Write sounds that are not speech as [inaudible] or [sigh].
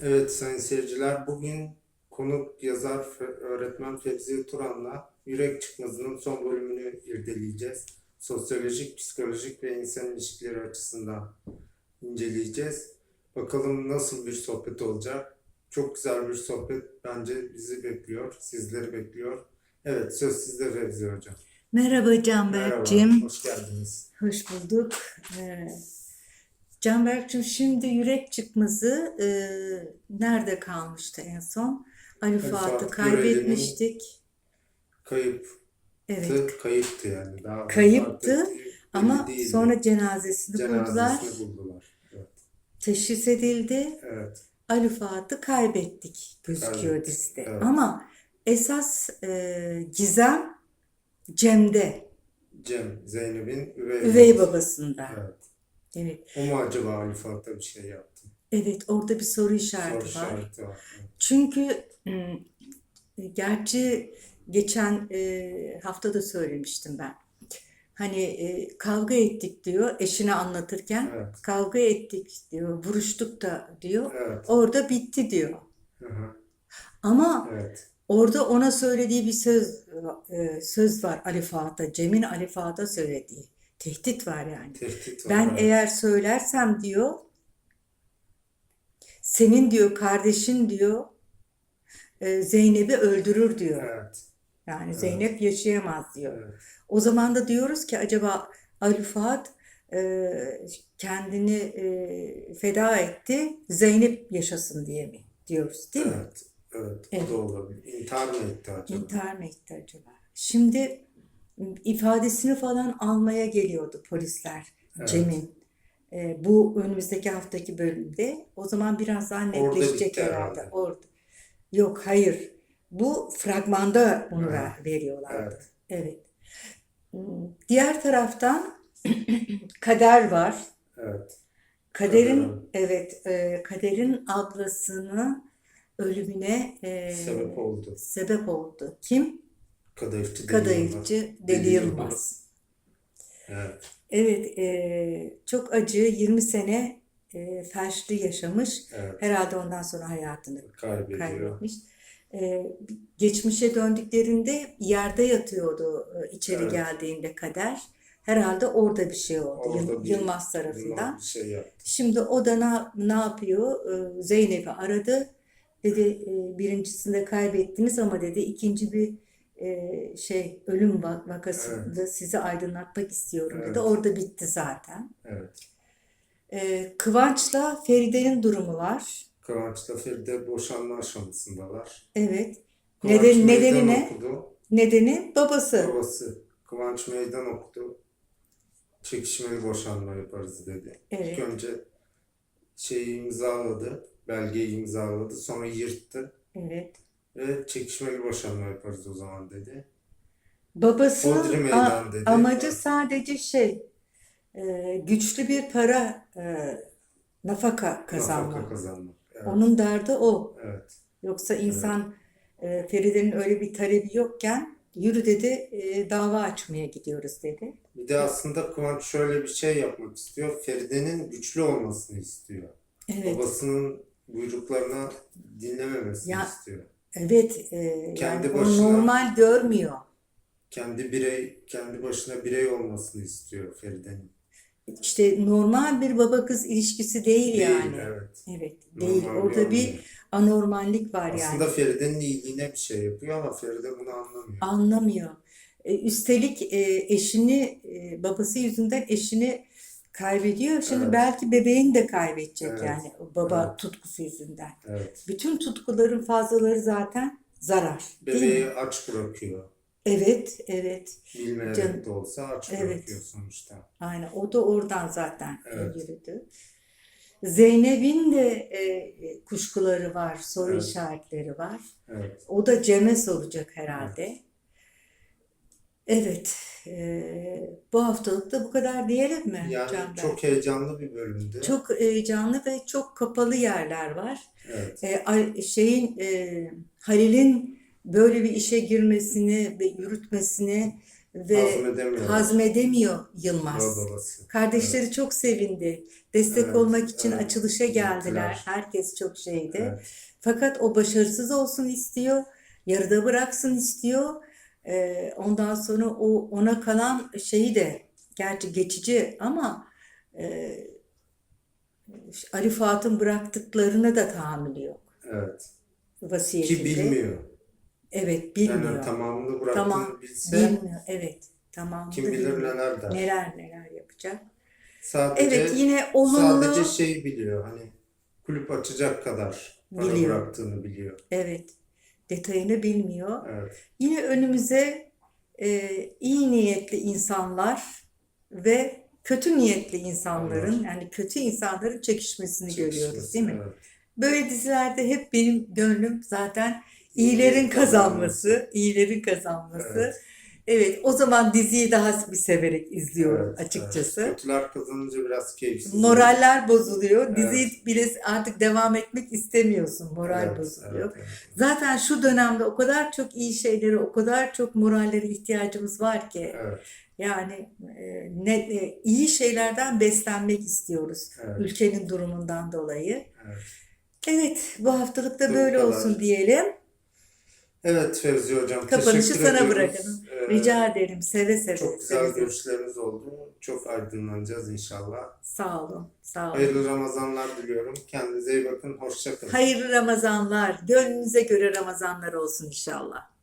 Evet sayın seyirciler, bugün konuk yazar öğretmen Fevziye Turan'la Yürek Çıkmazı'nın son bölümünü irdeleyeceğiz. Sosyolojik, psikolojik ve insan ilişkileri açısından inceleyeceğiz. Bakalım nasıl bir sohbet olacak. Çok güzel bir sohbet bence bizi bekliyor, sizleri bekliyor. Evet, söz sizde Fevziye Hocam. Merhaba Canberk'cim. Merhaba, hoş geldiniz. Hoş bulduk. Ee, Canberk'cim şimdi yürek çıkmazı e, nerede kalmıştı en son? Ali Fuat'ı Fuat kaybetmiştik. Kayıptı, Evet. kayıptı yani. Daha Kayıptı Ama değildi. sonra cenazesini buldular. Cenazesini buldular. Evet. Teşhis edildi. evet. Ali Fuat'ı kaybettik gözüküyor Kaybettik, dizide. evet. Ama esas e, gizem Cem'de. Cem, Zeynep'in üvey, Üvey babası. babasında. Evet. Evet. O mu acaba Ali Fuat'a bir şey yaptı? Evet orada bir soru Soru işareti var. işareti var. Evet. Çünkü ım, gerçi geçen e, hafta da söylemiştim ben. Hani e, kavga ettik diyor eşine anlatırken. Evet. Kavga ettik diyor, vuruştuk da diyor. Evet. Orada bitti diyor. Hı hı. Ama Evet. orada ona söylediği bir söz e, söz var Ali Fuat'a, Cem'in Ali Fuat'a söylediği. Tehdit var yani. Tehdit var. Ben evet. eğer söylersem diyor, senin diyor kardeşin diyor, e, Zeynep'i öldürür diyor. Evet. Yani Evet. Zeynep yaşayamaz diyor. Evet. O zaman da diyoruz ki acaba Ali Fuat e, kendini e, feda etti, Zeynep yaşasın diye mi diyoruz değil mi? Evet. Evet. Evet. O da olabilir. İntihar mı etti acaba? İntihar mı etti acaba? Şimdi ifadesini falan almaya geliyordu polisler Evet. Cem'in. E, bu önümüzdeki haftaki bölümde. O zaman biraz daha netleşecek bitti herhalde. herhalde. Orada. Yok hayır. Bu fragmanda Evet. ver- veriyorlardı. Evet. Evet. Diğer taraftan [clears throat] Kader var. Evet. Kader'in Kader. evet e, Kader'in ablasının ölümüne e, Sebep oldu. sebep oldu. Kim? Kadayıfçı Kadayıfçı. Deli Yılmaz. Evet. Evet, e, çok acı 20 sene e, felçli yaşamış. Evet. Herhalde ondan sonra hayatını Kaybediyor. kaybetmiş. E, geçmişe döndüklerinde yerde yatıyordu e, içeri Evet. geldiğinde Kader. Herhalde orada bir şey oldu Yıl- Orada bir- Yılmaz tarafından. Bir şey yaptı. Şimdi o da ne, ne yapıyor? Ee, Zeynep'i aradı. Dedi e, birincisinde kaybettiniz ama dedi ikinci bir e, şey ölüm va- vakasında sizi aydınlatmak istiyorum dedi. Evet. Orada bitti zaten. Evet. Kıvanç'la Feride'nin durumu var. Kıvanç'la Feride boşanma aşamasındalar. Evet. Kıvanç Neden, nedeni ne? okudu. Nedeni babası. Babası Kıvanç meydan okudu. Çekişmeli boşanma yaparız dedi. Evet. İlk önce şeyi imzaladı. Belgeyi imzaladı. Sonra yırttı. Evet. Ve çekişmeli boşanma yaparız o zaman dedi. Babasının Hodri a- meydan dedi. amacı sadece şey e, güçlü bir para e, nafaka kazanmak. Nafaka kazanmak. Evet. Onun derdi o. Evet. Yoksa insan e, Feride'nin öyle bir talebi yokken yürü dedi e, dava açmaya gidiyoruz dedi. Bir de aslında Kıvanç şöyle bir şey yapmak istiyor. Feride'nin güçlü olmasını istiyor. Evet. Babasının buyruklarına dinlememesini Ya- istiyor. Evet. e, Kendi yani o başına- normal görmüyor. Kendi birey, kendi başına birey olmasını istiyor Feride'nin. İşte normal bir baba kız ilişkisi değil yani. evet. Evet, değil. Normal Orada bir görmüyor. anormallik var Aslında yani. Feride'nin iyiliğine bir şey yapıyor ama Feride bunu anlamıyor. Anlamıyor. E, üstelik e, eşini, e, babası yüzünden eşini kaybediyor. Şimdi Evet. belki bebeğini de kaybedecek Evet. yani baba Evet. tutkusu yüzünden. Evet. Bütün tutkuların fazlaları zaten zarar. Bebeği aç bırakıyor. Evet, evet. Bilmeyerek Canım. de olsa aç Evet. bırakıyor sonuçta. Aynen. O da oradan zaten Evet. yürüdü. Zeynep'in de e, e, kuşkuları var, soru Evet. işaretleri var. Evet. O da Cem'e soracak herhalde. Evet, e, bu haftalık da bu kadar diyelim mi Yani Canberk? çok heyecanlı bir bölümdü. Çok heyecanlı ve çok kapalı yerler var. Evet. E, şeyin e, Halil'in böyle bir işe girmesini ve yürütmesini ve Hazmedemiyor. hazmedemiyor Yılmaz. Babası. Kardeşleri çok sevindi. Destek Evet, olmak için evet. açılışa geldiler. Gittiler. Herkes çok şeydi. Evet. Fakat o başarısız olsun istiyor. Yarıda bıraksın istiyor. Ondan sonra o ona kalan şeyi de gerçi geçici ama e, Ali Fuat'ın bıraktıklarına da tahammülü yok. Evet. Ki Vasiyetinde. bilmiyor. Evet bilmiyor. Yani tamamını bıraktığını Tamam, bilse Bilmiyor. Evet. Tamam. kim bilir neler der. Neler neler yapacak. Sadece Evet yine olumlu. sadece şey biliyor hani kulüp açacak kadar para Biliyor. bıraktığını biliyor. Evet. Detayını bilmiyor. Evet. Yine önümüze e, iyi niyetli insanlar ve kötü niyetli insanların Evet. yani kötü insanların çekişmesini görüyoruz Çekişmesi, değil mi? evet. Böyle dizilerde hep benim gönlüm zaten iyilerin İyilerin kazanması, iyilerin kazanması. Evet. Evet, o zaman diziyi daha bir severek izliyorum Evet, açıkçası. evet. Kötüler kazanınca biraz keyifsiz. Moraller bozuluyor. Evet. Diziyi bile artık devam etmek istemiyorsun. Moral Evet, bozuluyor. evet, evet. Zaten şu dönemde o kadar çok iyi şeylere, o kadar çok morallere ihtiyacımız var ki. Evet, Yani e, ne e, iyi şeylerden beslenmek istiyoruz evet, ülkenin durumundan dolayı. evet. Evet, bu haftalık da böyle olsun diyelim. Evet Fevzi Hocam Kapanışı teşekkür sana ediyoruz. bırakalım. Ee, Rica ederim, seve seve. Çok güzel seve seve. görüşleriniz oldu. Çok aydınlanacağız inşallah. Sağ olun, sağ olun. Hayırlı Ramazanlar diliyorum. Kendinize iyi bakın. Hoşça kalın. Hayırlı Ramazanlar. Gönlünüze göre Ramazanlar olsun inşallah.